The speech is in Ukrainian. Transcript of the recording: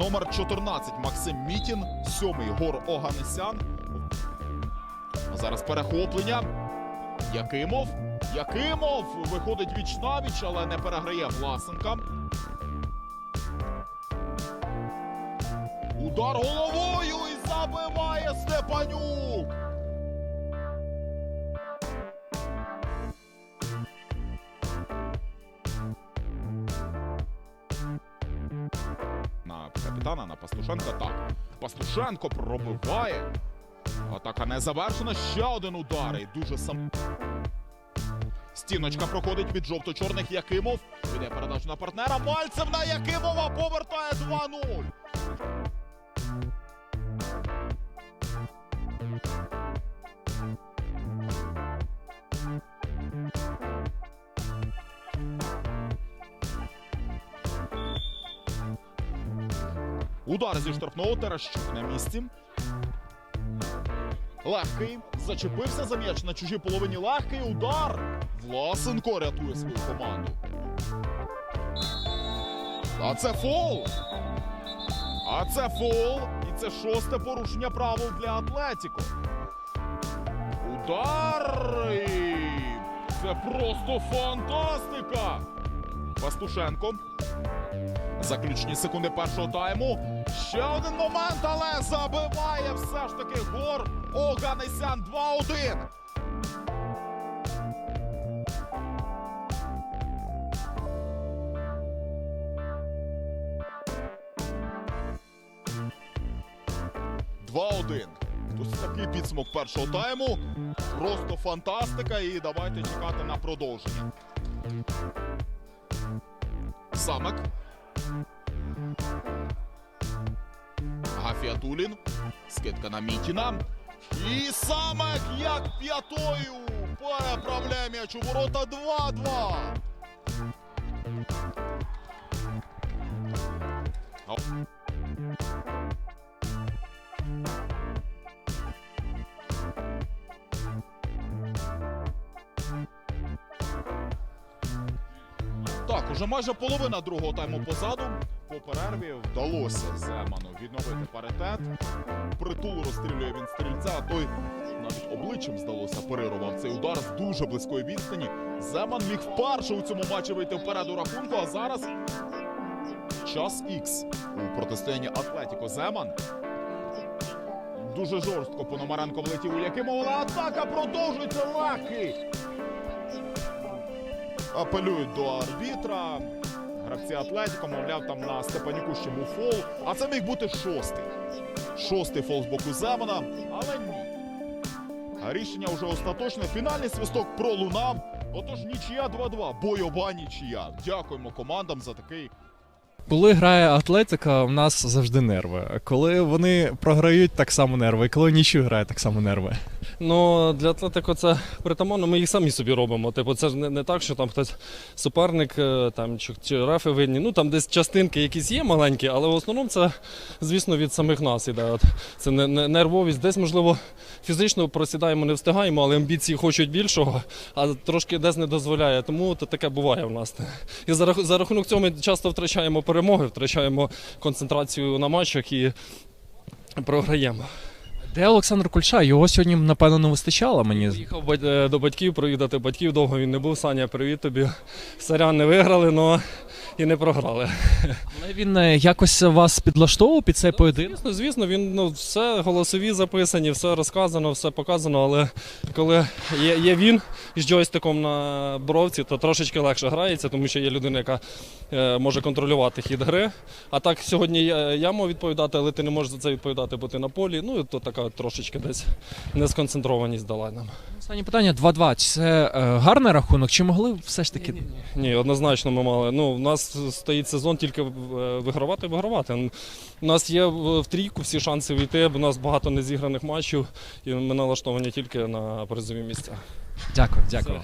Номер 14 Максим Мітін, сьомий Гор Оганесян. А Зараз перехоплення. Якимов. Якимов виходить віч навіч, але не переграє Власенка. Удар головою і забиває Степанюк. Капітана, на Пастушенка. Так. Пастушенко пробиває. Атака не завершена. Ще один удар. І дуже сам. Стіночка проходить від жовто-чорних Якимов. Іде передачу на партнера. Мальцев на Якимова повертає 2-0. Удар зі штрафного Терещук на місці. Легкий. Зачепився за м'яч на чужій половині. Легкий удар. Власенко рятує свою команду. А це фол. А це фол. І це шосте порушення правил для Атлетіко. Удар. Це просто фантастика. Пастушенко. Заключні секунди першого тайму. Ще один момент, але забиває все ж таки гор Оганесян 2-1. Два-один. Ось такий підсумок першого тайму. Просто фантастика. І давайте чекати на продовження. Самик. Гафіатулін. Скидка на Мітіна. І самок як п'ятою переправляє м'яч у ворота 2-2. А- Так, уже майже половина другого тайму позаду. По перерві вдалося Земану відновити паритет. Притул розстрілює він стрільця, той навіть обличчям здалося парирував цей удар з дуже близької відстані. Земан міг вперше у цьому матчі вийти вперед у рахунку, а зараз час ікс у протистоянні Атлетіко Земан. Дуже жорстко Пономаренко влетів у Якимова, атака продовжується легкий. Апелюють до арбітра. Гравці Атлетіко, мовляв, там на Степанюку ще був фол. А це міг бути шостий. Шостий фол з боку Земана, але ні. Рішення вже остаточне. Фінальний свисток пролунав. Отож нічия 2-2. Бойова нічия. Дякуємо командам за такий Коли грає Атлетика, у нас завжди нерви. Коли вони програють, так само нерви. Коли нічого грає, так само нерви. Ну, для Атлетико це притаманно, ми їх самі собі робимо. Типу, це ж не, не так, що там хтось суперник е, там, чи, чи рефи винні. Ну там десь частинки якісь є маленькі, але в основному це, звісно, від самих нас іде. От, це не, не, нервовість. Десь, можливо, фізично просідаємо, не встигаємо, але амбіції хочуть більшого, а трошки десь не дозволяє. Тому то таке буває в нас. І за, за рахунок цього ми часто втрачаємо перемоги, втрачаємо концентрацію на матчах і програємо. Де Олександр Кульша? Його сьогодні, напевно, не вистачало мені. Їхав е, до батьків провідати батьків, довго він не був. Саня, привіт тобі. Саряни виграли, але і не програли. Але він е, якось вас підлаштовував під цей поєдинок. Звісно, звісно, він ну, все голосові записані, все розказано, все показано, але коли є, є він з джойстиком на бровці, то трошечки легше грається, тому що є людина, яка е, може контролювати хід гри. А так сьогодні я, я мав відповідати, але ти не можеш за це відповідати, бо ти на полі. Ну, то така трошечки десь несконцентрованість дала нам. Останнє питання 2-2. Це е, гарний рахунок, чи могли все ж таки. Ні, однозначно ми мали. Ну, у нас стоїть сезон тільки е, вигравати вигравати. У нас є в в трійку всі шанси війти, бо у нас багато незіграних матчів, і ми налаштовані тільки на призові місця. Дякую, дякую.